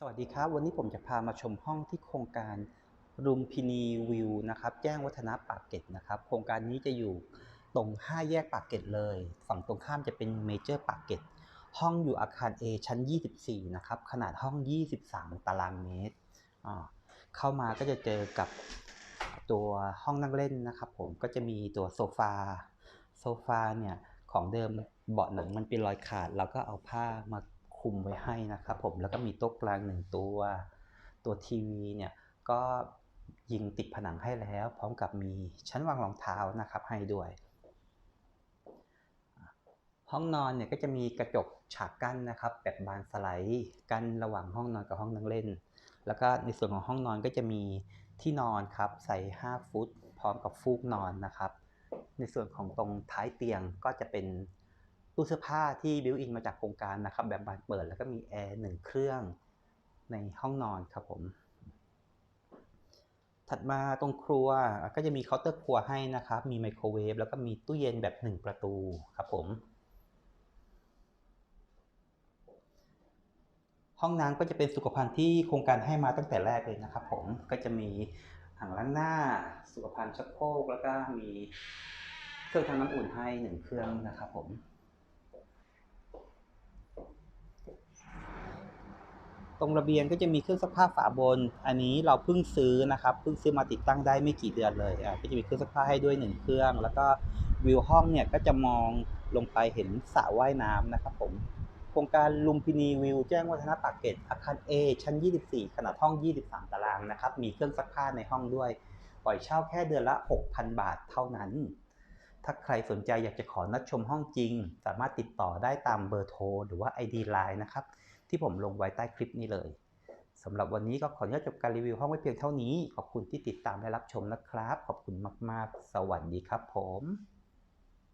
สวัสดีครับ วันนี้ผมจะพามาชมห้องที่โครงการรุมพินีวิวนะครับ แจ้งวัฒนะปากเกร็ดนะครับ โครงการนี้จะอยู่ตรง 5 แยกปากเกร็ดเลย ฝั่งตรงข้ามจะเป็นเมเจอร์ปากเกร็ดห้องอยู่อาคาร A ชั้น 24 นะครับ ขนาดห้อง 23 ตารางเมตร เข้ามาก็จะเจอกับตัวห้องนั่งเล่นนะครับผมก็จะมีตัวโซฟาโซฟาเนี่ยของเดิมเบาะหนังมันเป็นรอยขาด เราก็เอาผ้ามา คุมไว้ให้นะครับผมแล้วก็มีโต๊ะกลางหนึ่งตัว ตัวทีวีเนี่ยก็ยิงติดผนังให้แล้ว พร้อมกับมีชั้นวางรองเท้านะครับให้ด้วย ห้องนอนเนี่ยก็จะมีกระจกฉากกั้นนะครับ แบบบานสไลด์กั้นระหว่างห้องนอนกับห้องนั่งเล่น แล้วก็ในส่วนของห้องนอนก็จะมีที่นอนครับใส่ 5 ฟุต พร้อมกับฟูกนอนนะครับ ในส่วนของตรงท้ายเตียงก็จะเป็น ตู้เสื้อผ้าที่บิวอินมาจากโครงการนะครับ แบบบานเปิดแล้วก็มีแอร์หนึ่งเครื่องในห้องนอนครับผม ถัดมาตรงครัวก็จะมีเคาน์เตอร์ครัวให้นะครับ มีไมโครเวฟแล้วก็มีตู้เย็นแบบ 1 ประตูครับผม ห้องน้ำก็จะเป็นสุขภัณฑ์ที่โครงการให้มาตั้งแต่แรกเลยนะครับผม ก็จะมีอ่างล้างหน้า สุขภัณฑ์ชักโครกแล้วก็มีเครื่องทำน้ำอุ่นให้หนึ่งเครื่องนะครับผม ตรงระเบียงก็จะมีเครื่องซักผ้าฝาบน อันนี้เราเพิ่งซื้อนะครับ เพิ่งซื้อมาติดตั้งได้ไม่กี่เดือนเลยอะก็จะมีเครื่องซักผ้าให้ด้วยหนึ่งเครื่อง แล้วก็วิวห้องเนี่ยก็จะมองลงไปเห็นสระว่ายน้ำนะครับผม โครงการลุมพินีวิว แจ้งวัฒนะปากเกร็ดอาคาร A ชั้น 24 ขนาดห้อง 23 ตารางนะครับ มีเครื่องซักผ้าในห้องด้วย ปล่อยเช่าแค่เดือนละ 6,000 บาทเท่านั้น ถ้าใครสนใจอยากจะขอนัดชมห้องจริง สามารถติดต่อได้ตามเบอร์โทร หรือว่า ID Line นะครับ ที่ผมลงไว้ใต้คลิปนี้เลยสำหรับวันนี้ก็ขออนุญาตจบการรีวิวห้องไว้เพียงเท่านี้ ขอบคุณที่ติดตามและรับชมนะครับ ขอบคุณมาก ๆ สวัสดีครับผม